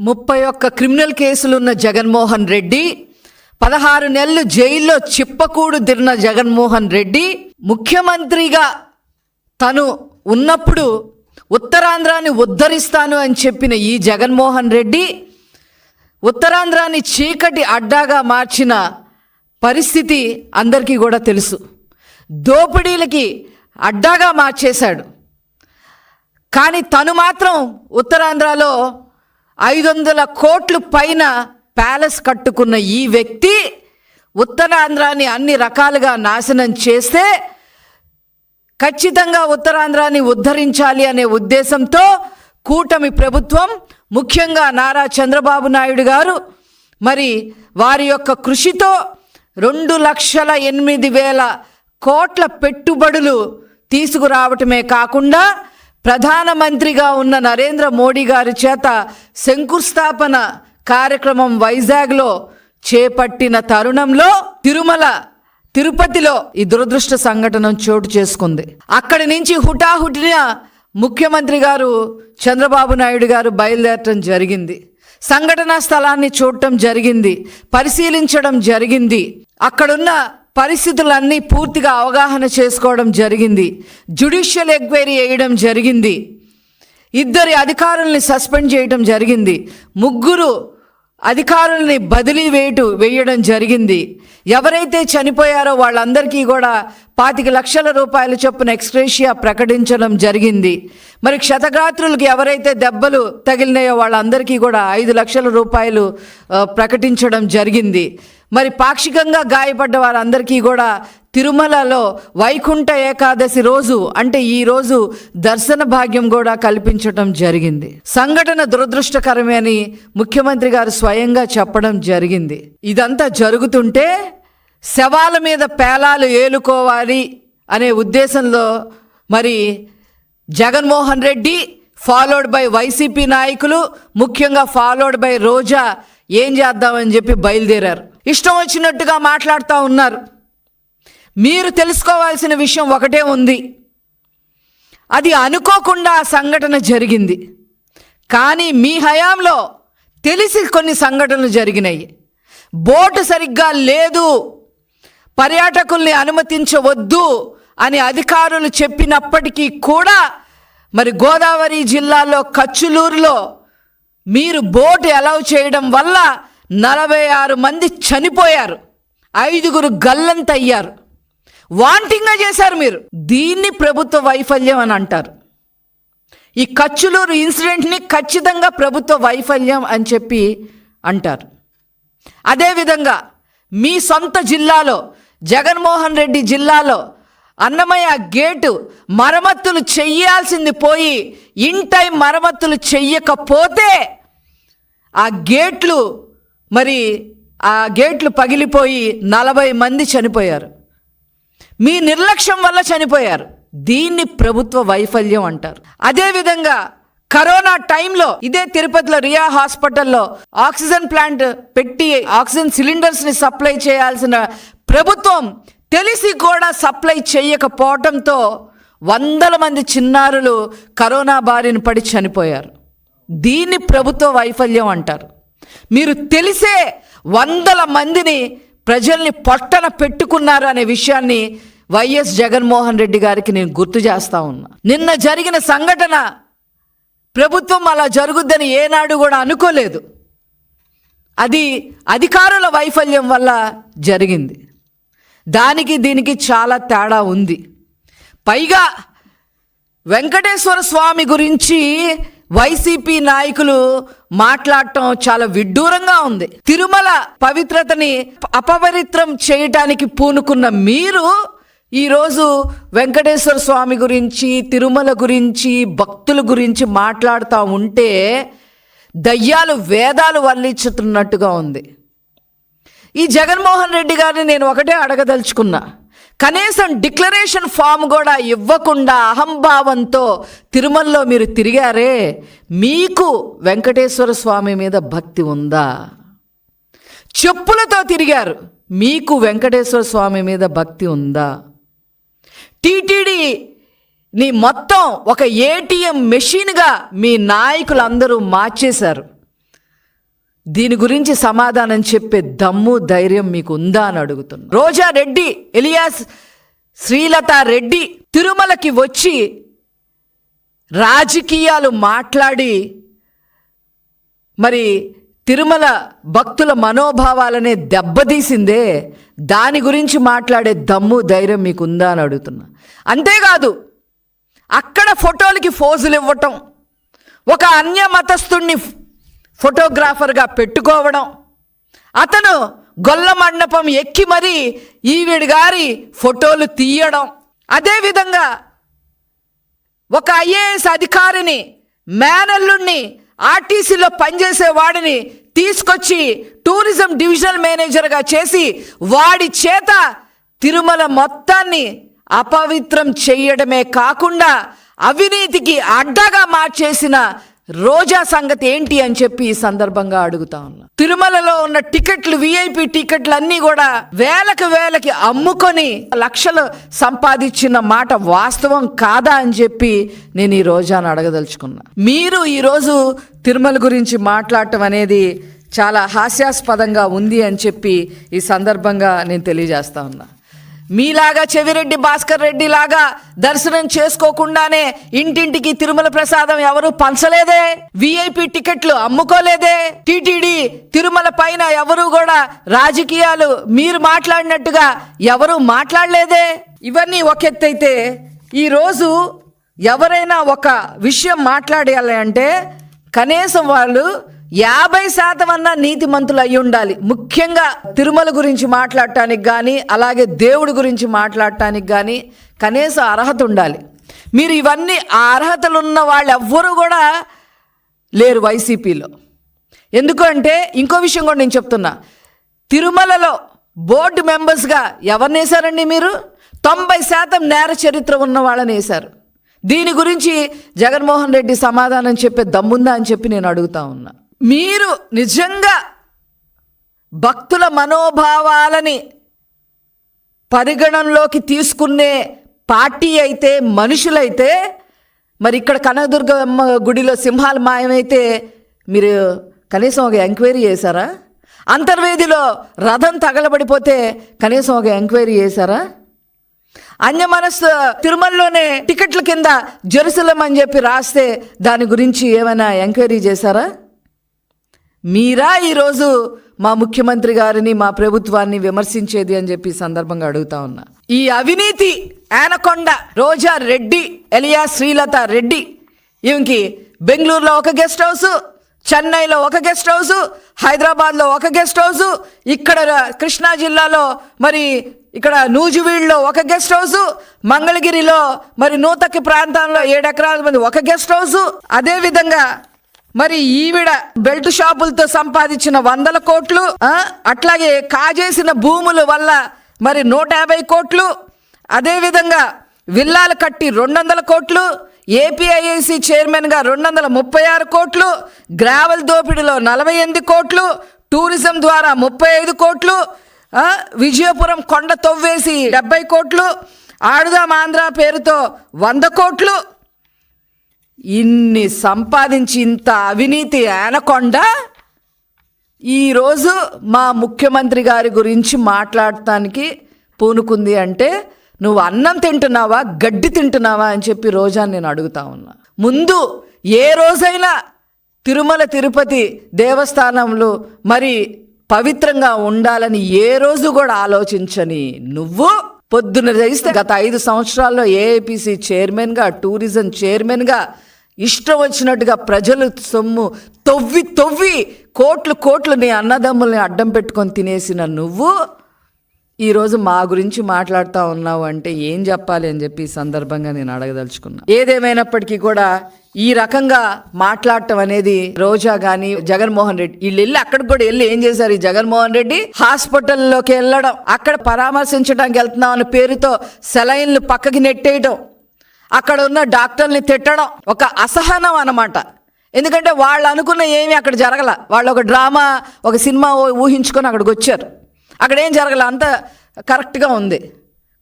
ముప్పై ఒక్క క్రిమినల్ కేసులున్న జగన్మోహన్ రెడ్డి పదహారు నెలలు జైల్లో చిప్పకూడు తిరిన జగన్మోహన్ రెడ్డి ముఖ్యమంత్రిగా తను ఉన్నప్పుడు ఉత్తరాంధ్రాన్ని ఉద్ధరిస్తాను అని చెప్పిన ఈ జగన్మోహన్ రెడ్డి ఉత్తరాంధ్రాన్ని చీకటి అడ్డాగా మార్చిన పరిస్థితి అందరికీ కూడా తెలుసు. దోపిడీలకి అడ్డాగా మార్చేశాడు. కానీ తను మాత్రం ఉత్తరాంధ్రలో ఐదు వందల కోట్లు పైన ప్యాలెస్ కట్టుకున్న ఈ వ్యక్తి ఉత్తరాంధ్రాన్ని అన్ని రకాలుగా నాశనం చేస్తే ఖచ్చితంగా ఉత్తరాంధ్రాన్ని ఉద్ధరించాలి అనే ఉద్దేశంతో కూటమి ప్రభుత్వం ముఖ్యంగా నారా చంద్రబాబు నాయుడు గారు మరి వారి యొక్క కృషితో రెండు లక్షల ఎనిమిది వేల కోట్ల పెట్టుబడులు తీసుకురావటమే కాకుండా ప్రధానమంత్రిగా ఉన్న నరేంద్ర మోడీ గారి చేత శంకుస్థాపన కార్యక్రమం వైజాగ్లో చేపట్టిన తరుణంలో తిరుమల తిరుపతిలో ఈ దురదృష్ట సంఘటన చోటు చేసుకుంది. అక్కడి నుంచి హుటాహుటిన ముఖ్యమంత్రి గారు చంద్రబాబు నాయుడు గారు బయలుదేరటం జరిగింది. సంఘటనా స్థలాన్ని చూడటం జరిగింది పరిశీలించడం జరిగింది. అక్కడున్న పరిస్థితులన్నీ పూర్తిగా అవగాహన చేసుకోవడం జరిగింది. జ్యుడిషియల్ ఎంక్వైరీ వేయడం జరిగింది. ఇద్దరి అధికారుల్ని సస్పెండ్ చేయడం జరిగింది. ముగ్గురు అధికారుల్ని బదిలీ వేటు వేయడం జరిగింది. ఎవరైతే చనిపోయారో వాళ్ళందరికీ కూడా పాతిక లక్షల రూపాయల చొప్పున ఎక్స్క్రేషియా ప్రకటించడం జరిగింది. మరి క్షతగాత్రులకు ఎవరైతే దెబ్బలు తగిలినాయో వాళ్ళందరికీ కూడా ఐదు లక్షల రూపాయలు ప్రకటించడం జరిగింది. మరి పాక్షికంగా గాయపడ్డ వారందరికీ కూడా తిరుమలలో వైకుంఠ ఏకాదశి రోజు అంటే ఈ రోజు దర్శన భాగ్యం కూడా కల్పించడం జరిగింది. సంఘటన దురదృష్టకరమే అని ముఖ్యమంత్రి గారు స్వయంగా చెప్పడం జరిగింది. ఇదంతా జరుగుతుంటే శవాల మీద పేలాలు ఏలుకోవాలి అనే ఉద్దేశంలో మరి Jaganmohan Reddy followed by YCP నాయకులు ముఖ్యంగా ఫాలోడ్ బై రోజా ఏం చేద్దామని చెప్పి బయలుదేరారు. ఇష్టం వచ్చినట్టుగా మాట్లాడుతూ ఉన్నారు. మీరు తెలుసుకోవాల్సిన విషయం ఒకటే ఉంది. అది అనుకోకుండా ఆ సంఘటన జరిగింది. కానీ మీ హయాంలో తెలిసి కొన్ని సంఘటనలు జరిగినాయి. బోటు సరిగ్గా లేదు. పర్యాటకుల్ని అనుమతించవద్దు అని అధికారులు చెప్పినప్పటికీ కూడా మరి గోదావరి జిల్లాలో కచ్చులూరులో మీరు బోటు అలౌ చేయడం వల్ల నలభై ఆరు మంది చనిపోయారు. ఐదుగురు గల్లంతయ్యారు. వాంటింగ్గా చేశారు మీరు. దీన్ని ప్రభుత్వ వైఫల్యం అని అంటారు. ఈ ఖర్చులూరు ఇన్సిడెంట్ని ఖచ్చితంగా ప్రభుత్వ వైఫల్యం అని చెప్పి అంటారు. అదేవిధంగా మీ సొంత జిల్లాలో జగన్మోహన్ రెడ్డి జిల్లాలో అన్నమయ్య గేటు మరమ్మతులు చెయ్యాల్సింది పోయి ఇన్ టైం మరమ్మతులు చెయ్యకపోతే ఆ గేట్లు మరి ఆ గేట్లు పగిలిపోయి నలభై మంది చనిపోయారు. మీ నిర్లక్ష్యం వల్ల చనిపోయారు. దీన్ని ప్రభుత్వ వైఫల్యం అంటారు. అదేవిధంగా కరోనా టైంలో ఇదే తిరుపతిలో రియా హాస్పిటల్లో ఆక్సిజన్ ప్లాంట్ పెట్టి ఆక్సిజన్ సిలిండర్స్ని సప్లై చేయాల్సిన ప్రభుత్వం తెలిసి కూడా సప్లై చేయకపోవడంతో వందల మంది చిన్నారులు కరోనా బారిన పడి చనిపోయారు. దీన్ని ప్రభుత్వ వైఫల్యం అంటారు. మీరు తెలిసే వందల మందిని ప్రజల్ని పొట్టన పెట్టుకున్నారు అనే విషయాన్ని వైఎస్ జగన్మోహన్ రెడ్డి గారికి నేను గుర్తు చేస్తా ఉన్నా. నిన్న జరిగిన సంఘటన ప్రభుత్వం అలా జరుగుద్దని ఏనాడు కూడా అనుకోలేదు. అది అధికారుల వైఫల్యం వల్ల జరిగింది. దానికి దీనికి చాలా తేడా ఉంది. పైగా వెంకటేశ్వర స్వామి గురించి వైసీపీ నాయకులు మాట్లాడటం చాలా విడ్డూరంగా ఉంది. తిరుమల పవిత్రతని అపవిత్రం చేయటానికి పూనుకున్న మీరు ఈరోజు వెంకటేశ్వర స్వామి గురించి తిరుమల గురించి భక్తుల గురించి మాట్లాడుతూ ఉంటే దయ్యాలు వేదాలు వల్లించుతున్నట్టుగా ఉంది. ఈ జగన్మోహన్ రెడ్డి గారిని నేను ఒకటే అడగదలుచుకున్నా. కనీసం డిక్లరేషన్ ఫామ్ కూడా ఇవ్వకుండా అహంభావంతో తిరుమలలో మీరు తిరిగారే మీకు వెంకటేశ్వర స్వామి మీద భక్తి ఉందా? చెప్పులతో తిరిగారు మీకు వెంకటేశ్వర స్వామి మీద భక్తి ఉందా? టీటీడీ నీ మొత్తం ఒక ఏటీఎం మెషిన్గా మీ నాయకులందరూ మార్చేశారు. దీని గురించి సమాధానం చెప్పే దమ్ము ధైర్యం మీకు ఉందా అని అడుగుతున్నా. రోజా రెడ్డి ఎలియాస్ శ్రీలత రెడ్డి తిరుమలకి వచ్చి రాజకీయాలు మాట్లాడి మరి తిరుమల భక్తుల మనోభావాలనే దెబ్బతీసిందే. దాని గురించి మాట్లాడే దమ్ము ధైర్యం మీకు ఉందా అని అడుగుతున్నా. అంతేకాదు అక్కడ ఫోటోలకి ఫోజులు ఇవ్వటం ఒక అన్య మతస్థుణ్ణి ఫోటోగ్రాఫర్గా పెట్టుకోవడం. అతను గొల్ల మండపం ఎక్కి మరీ ఈవిడి గారి ఫోటోలు తీయడం. అదేవిధంగా ఒక ఐఏఎస్ అధికారిని మేనల్లుణ్ణి ఆర్టీసీలో పనిచేసే వాడిని తీసుకొచ్చి టూరిజం డివిజనల్ మేనేజర్గా చేసి వాడి చేత తిరుమల మొత్తాన్ని అపవిత్రం చేయడమే కాకుండా అవినీతికి అడ్డగా మార్చేసిన రోజా సంగతి ఏంటి అని చెప్పి ఈ సందర్భంగా అడుగుతా ఉన్నా. తిరుమలలో ఉన్న టికెట్లు విఐపి టికెట్లు అన్నీ కూడా వేలకు వేలకి అమ్ముకొని లక్షలు సంపాదించిన మాట వాస్తవం కాదా అని చెప్పి నేను ఈ రోజాను అడగదలుచుకున్నా. మీరు ఈరోజు తిరుమల గురించి మాట్లాడటం అనేది చాలా హాస్యాస్పదంగా ఉంది అని చెప్పి ఈ సందర్భంగా నేను తెలియజేస్తా ఉన్నా. మీలాగా చెవిరెడ్డి భాస్కర్ రెడ్డి లాగా దర్శనం చేసుకోకుండానే ఇంటింటికి తిరుమల ప్రసాదం ఎవరు పంచలేదే? విఐపి టికెట్లు అమ్ముకోలేదే? టిటిడి తిరుమల పైన ఎవరు కూడా రాజకీయాలు మీరు మాట్లాడినట్టుగా ఎవరు మాట్లాడలేదే? ఇవన్నీ ఒక ఎత్తైతే ఈరోజు ఎవరైనా ఒక విషయం మాట్లాడాలి అంటే కనీసం వాళ్ళు యాభై శాతం అన్న నీతిమంతులు అయి ఉండాలి. ముఖ్యంగా తిరుమల గురించి మాట్లాడటానికి కానీ అలాగే దేవుడి గురించి మాట్లాడటానికి కానీ కనీసం అర్హత ఉండాలి. మీరు ఇవన్నీ ఆ అర్హతలు ఉన్న వాళ్ళు ఎవ్వరూ కూడా లేరు వైసీపీలో. ఎందుకంటే ఇంకో విషయం కూడా నేను చెప్తున్నా. తిరుమలలో బోర్డు మెంబర్స్గా ఎవరిని వేశారండి మీరు? తొంభై శాతం నేర చరిత్ర ఉన్న వాళ్ళని వేశారు. దీని గురించి జగన్మోహన్ రెడ్డి సమాధానం చెప్పే దమ్ముందా అని చెప్పి నేను అడుగుతా ఉన్నా. మీరు నిజంగా భక్తుల మనోభావాలని పరిగణనలోకి తీసుకునే పార్టీ అయితే మనుషులైతే మరి ఇక్కడ కనకదుర్గమ్మ గుడిలో సింహాలు మాయమైతే మీరు కనీసం ఒక ఎంక్వైరీ చేశారా? అంతర్వేదిలో రథం తగలబడిపోతే కనీసం ఒక ఎంక్వైరీ చేశారా? అన్యమనస్సు తిరుమలలోనే టికెట్ల కింద జెరుసలం అని చెప్పి రాస్తే దాని గురించి ఏమైనా ఎంక్వైరీ చేశారా? మీరా ఈరోజు మా ముఖ్యమంత్రి గారిని మా ప్రభుత్వాన్ని విమర్శించేది అని చెప్పి సందర్భంగా అడుగుతా ఉన్నా. ఈ అవినీతి ఆనకొండ రోజా రెడ్డి ఎలియా శ్రీలత రెడ్డి ఈమెకి బెంగళూరులో ఒక గెస్ట్ హౌస్ చెన్నైలో ఒక గెస్ట్ హౌస్ హైదరాబాద్లో ఒక గెస్ట్ హౌస్ ఇక్కడ కృష్ణా జిల్లాలో మరి ఇక్కడ నూజివీడులో ఒక గెస్ట్ హౌస్ మంగళగిరిలో మరి నూతకి ప్రాంతంలో ఏడెకరాల మంది ఒక గెస్ట్ హౌస్ అదేవిధంగా మరి ఈవిడ బెల్ట్ షాపులతో సంపాదించిన వందల కోట్లు అట్లాగే కాజేసిన భూముల వల్ల మరి నూట యాభై కోట్లు అదేవిధంగా విల్లాలు కట్టి రెండు వందల కోట్లు ఏపీఐఏసి చైర్మన్గా రెండు వందల ముప్పై ఆరు కోట్లు గ్రావెల్ దోపిడీలో నలభై ఎనిమిది కోట్లు టూరిజం ద్వారా ముప్పై ఐదు కోట్లు విజయపురం కొండ తొవ్వేసి డెబ్బై కోట్లు ఆడుదాం ఆంధ్ర పేరుతో వంద కోట్లు ఇన్ని సంపాదించి ఇంత అవినీతి ఆనకొండ? ఈరోజు మా ముఖ్యమంత్రి గారి గురించి మాట్లాడటానికి పూనుకుంది అంటే నువ్వు అన్నం తింటున్నావా గడ్డి తింటున్నావా? అని చెప్పి రోజా నేను అడుగుతా ఉన్నా. ముందు ఏ రోజైనా తిరుమల తిరుపతి దేవస్థానంలో మరి పవిత్రంగా ఉండాలని ఏ రోజు కూడా ఆలోచించని నువ్వు పొద్దున చేస్తే గత ఐదు సంవత్సరాల్లో ఏఐపిసి చైర్మన్గా టూరిజం చైర్మన్గా ఇష్టం వచ్చినట్టుగా ప్రజలు సొమ్ము తొవ్వి తొవ్వి కోట్లు కోట్లు నీ అన్నదమ్ముల్ని అడ్డం పెట్టుకొని తినేసిన నువ్వు ఈరోజు మా గురించి మాట్లాడుతూ ఉన్నావు అంటే ఏం చెప్పాలి అని చెప్పి ఈ సందర్భంగా నేను అడగదలుచుకున్నా. ఏదేమైనప్పటికీ కూడా ఈ రకంగా మాట్లాడటం అనేది రోజా గాని జగన్మోహన్ రెడ్డి వీళ్ళు వెళ్ళి అక్కడికి కూడా వెళ్ళి ఏం చేశారు ఈ జగన్మోహన్ రెడ్డి? హాస్పిటల్లోకి వెళ్ళడం అక్కడ పరామర్శించడానికి వెళ్తున్నాం అనే పేరుతో సెలైన్లు పక్కకి నెట్టేయడం అక్కడ ఉన్న డాక్టర్ని తిట్టడం ఒక అసహనం అన్నమాట. ఎందుకంటే వాళ్ళు అనుకున్న ఏమీ అక్కడ జరగల. వాళ్ళు ఒక డ్రామా ఒక సినిమా ఊహించుకొని అక్కడికి వచ్చారు. అక్కడ ఏం జరగల? అంత కరెక్ట్గా ఉంది.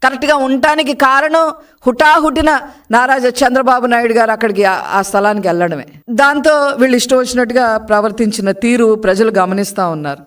కరెక్ట్గా ఉండటానికి కారణం హుటాహుటిన నారాజ చంద్రబాబు నాయుడు గారు అక్కడికి ఆ- ఆ స్థలానికి వెళ్ళడమే. దాంతో వీళ్ళు ఇష్టం వచ్చినట్టుగా ప్రవర్తించిన తీరు ప్రజలు గమనిస్తూ ఉన్నారు.